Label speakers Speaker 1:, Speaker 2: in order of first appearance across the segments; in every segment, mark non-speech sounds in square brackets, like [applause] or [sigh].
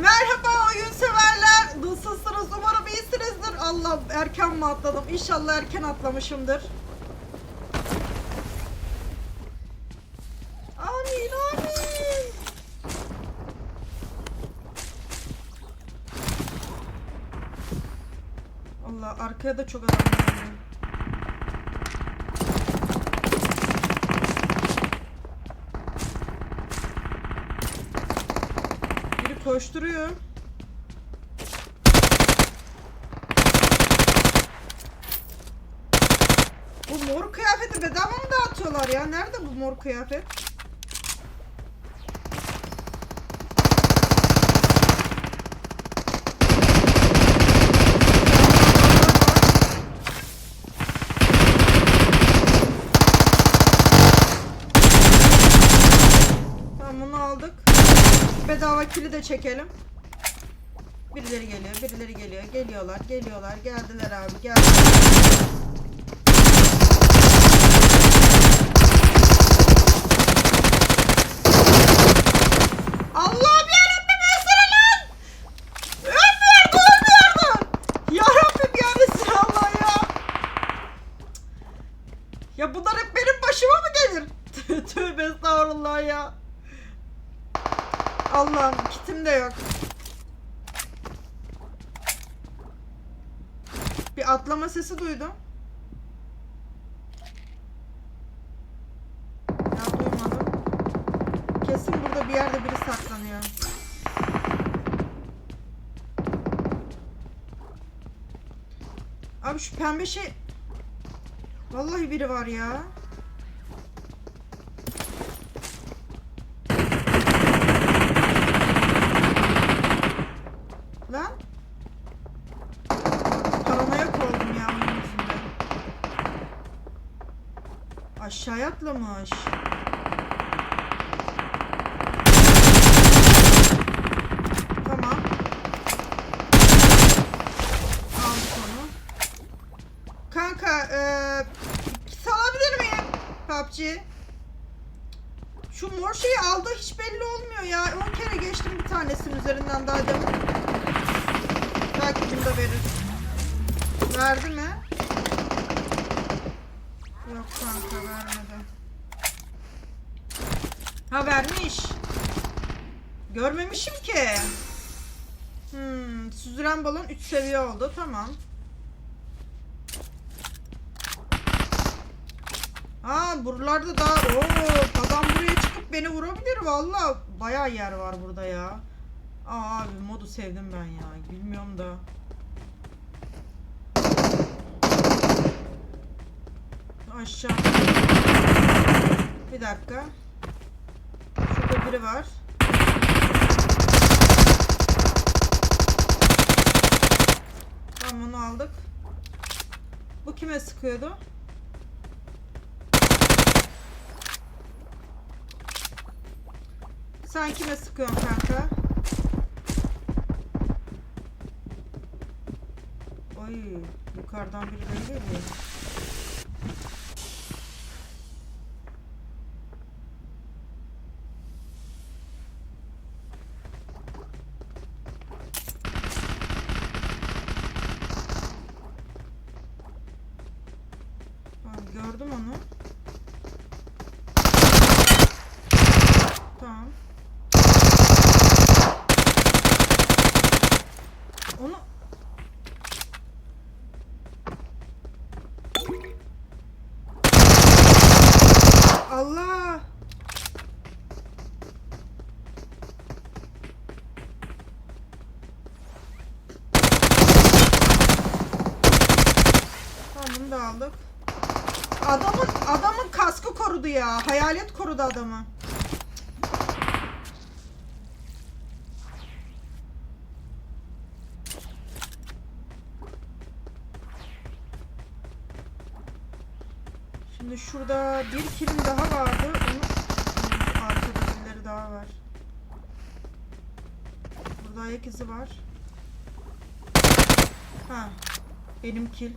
Speaker 1: Merhaba oyun severler. Nasılsınız? Umarım iyisinizdir. Allah erken mi atladım? İnşallah erken atlamışımdır. Amin amin. Allah arkaya da çok adam geliyor. Biri koşturuyor. Bu mor kıyafeti bedava mı dağıtıyorlar ya? Nerede bu mor kıyafet? Tamam bunu aldık. Bedava kili de çekelim. Birileri geliyor, birileri geliyor. Geliyorlar, geliyorlar. Geldiler abi, geldiler. Allah'ım yarabbim ölsene lan! Ölmüyordu, ölmüyordu! Yarabbim yani Allah ya! Ya bunlar hep benim başıma mı gelir? Tövbe estağfurullah ya. Allah'ım kitim de yok. Bir atlama sesi duydum. Ya duymadım. Kesin burada bir yerde biri saklanıyor. Abi şu pembe şey... Vallahi biri var ya. Lan. Paranoyak oldum ya onun yüzünden. Aşağıya atlamış. Tamam. Aldık onu. Kanka eee salabilir miyim? PUBG. Şu mor şeyi aldı hiç belli olmuyor ya. 10 kere geçtim bir tanesinin üzerinden daha demin. Belki bunu da verir. Verdi mi? Yok kanka vermedi. Ha vermiş. Görmemişim ki. Hmm, süzülen balon 3 seviye oldu. Tamam. Ha buralarda daha Oo, adam buraya çıkıp beni vurabilir valla. Bayağı yer var burada ya. Aa abi modu sevdim ben ya. Bilmiyorum da. Aşağı. Bir dakika. Şurada biri var. Tamam onu aldık. Bu kime sıkıyordu? Sen kime sıkıyorsun kanka? Oy, yukarıdan biri beni geliyor. Tamam, gördüm onu. Tamam. Onu Allah! Tamam bunu da aldık. Adamın adamın kaskı korudu ya. Hayalet korudu adamı. Şimdi şurada bir kilim daha vardı. Onun daha var. Burada ayak izi var. Ha. Benim kil.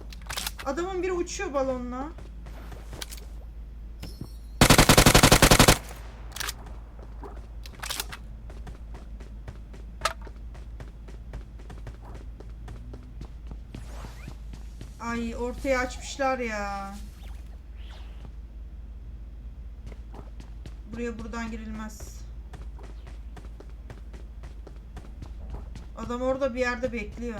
Speaker 1: Adamın biri uçuyor balonla. Ay ortaya açmışlar ya. Buraya buradan girilmez. Adam orada bir yerde bekliyor.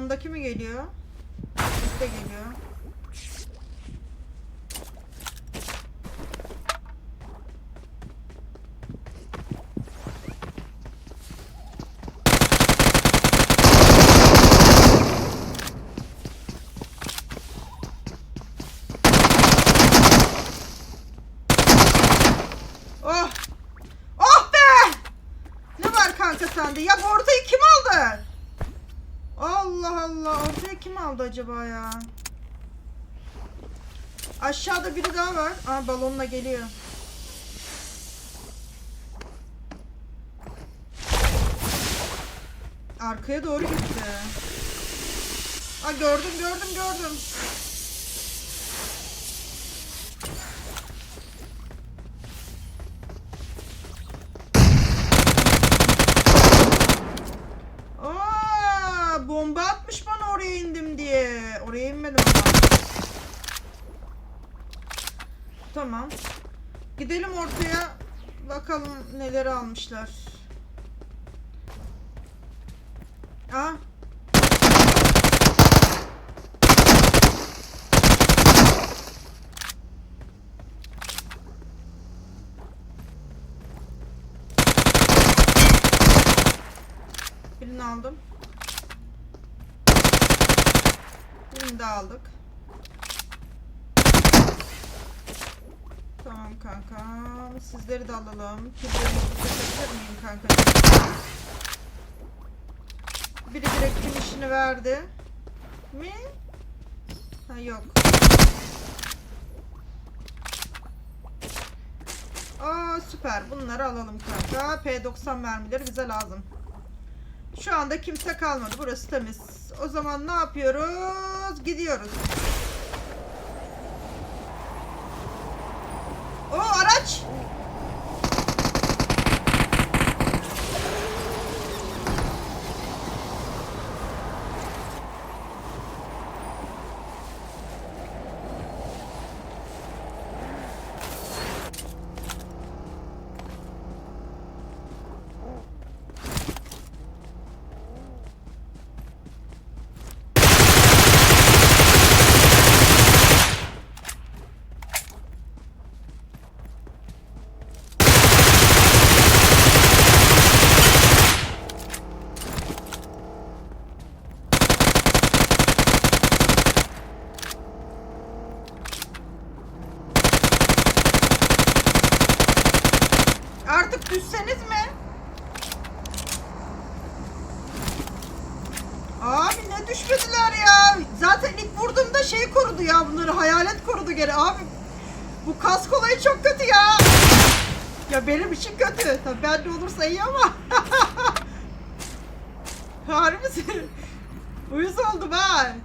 Speaker 1: Sağımdaki mi geliyor? Üstte geliyor. Oh! Oh be! Ne var kanka sende? Ya bu ortayı kim? Allah. Ortaya kim aldı acaba ya? Aşağıda biri daha var. Aa balonla geliyor. Arkaya doğru gitti. Aa gördüm gördüm gördüm. Tamam. Gidelim ortaya. Bakalım neler almışlar. Aa. Birini aldım. Birini de aldık. Tamam kanka. Sizleri de alalım. Killerinizi seçebilir miyim kanka? Biri direkt finishini verdi. Mi? Ha yok. Aa süper. Bunları alalım kanka. P90 mermileri bize lazım. Şu anda kimse kalmadı. Burası temiz. O zaman ne yapıyoruz? Gidiyoruz. O araç. Artık düşseniz mi? Abi ne düşmediler ya. Zaten ilk vurduğumda şey korudu ya bunları hayalet korudu geri. Abi bu kask olayı çok kötü ya. Benim için kötü. Tabii ben de olursa iyi ama. [laughs] Harbisin. Uyuz oldum ha.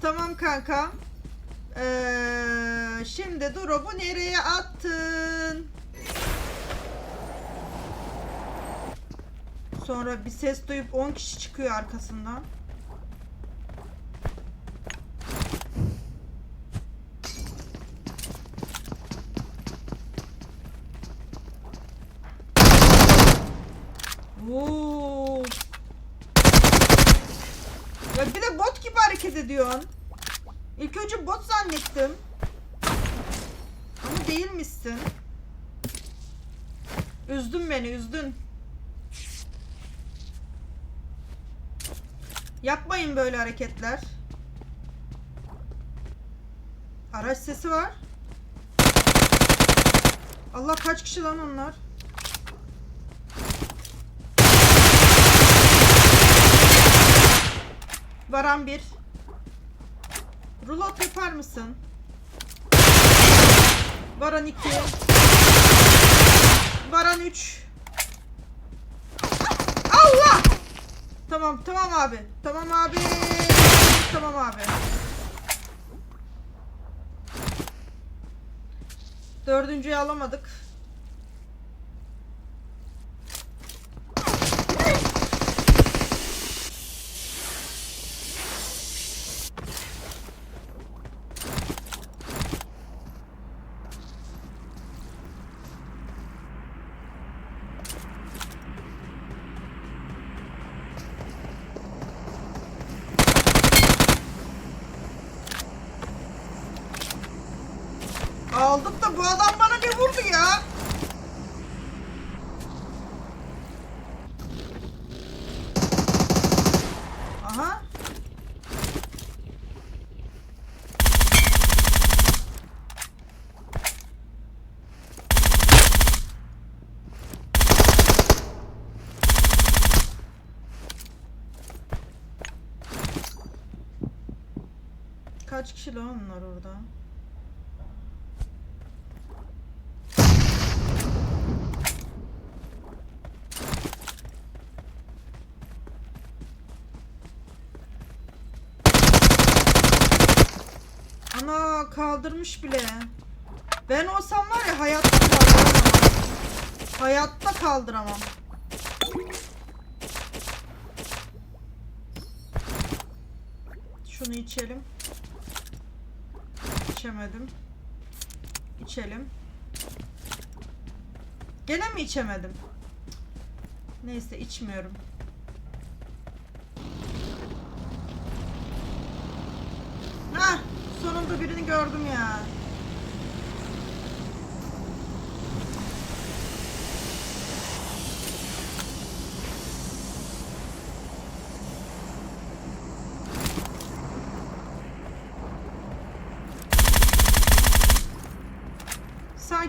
Speaker 1: Tamam kanka. Ee, şimdi drop'u nereye attın? Sonra bir ses duyup 10 kişi çıkıyor arkasından. Oo. Ya bir de bot ediyorsun. İlk önce bot zannettim. Ama değilmişsin. Üzdün beni, üzdün. Yapmayın böyle hareketler. Araç sesi var. Allah kaç kişi lan onlar? Varan bir. Rulat yapar mısın? Varan 2. Varan 3. Allah! Tamam tamam abi. Tamam abi. Tamam abi. Dördüncüyü alamadık. Kaç kişi lan onlar orada? Ana kaldırmış bile. Ben olsam var ya hayatta kaldıramam. Hayatta kaldıramam. Şunu içelim. İçemedim. İçelim. Gene mi içemedim? Neyse içmiyorum. Hah, sonunda birini gördüm ya.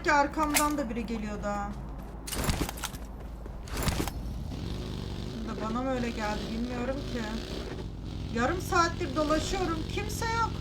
Speaker 1: Sanki arkamdan da biri geliyor daha. Da bana mı öyle geldi bilmiyorum ki. Yarım saattir dolaşıyorum. Kimse yok.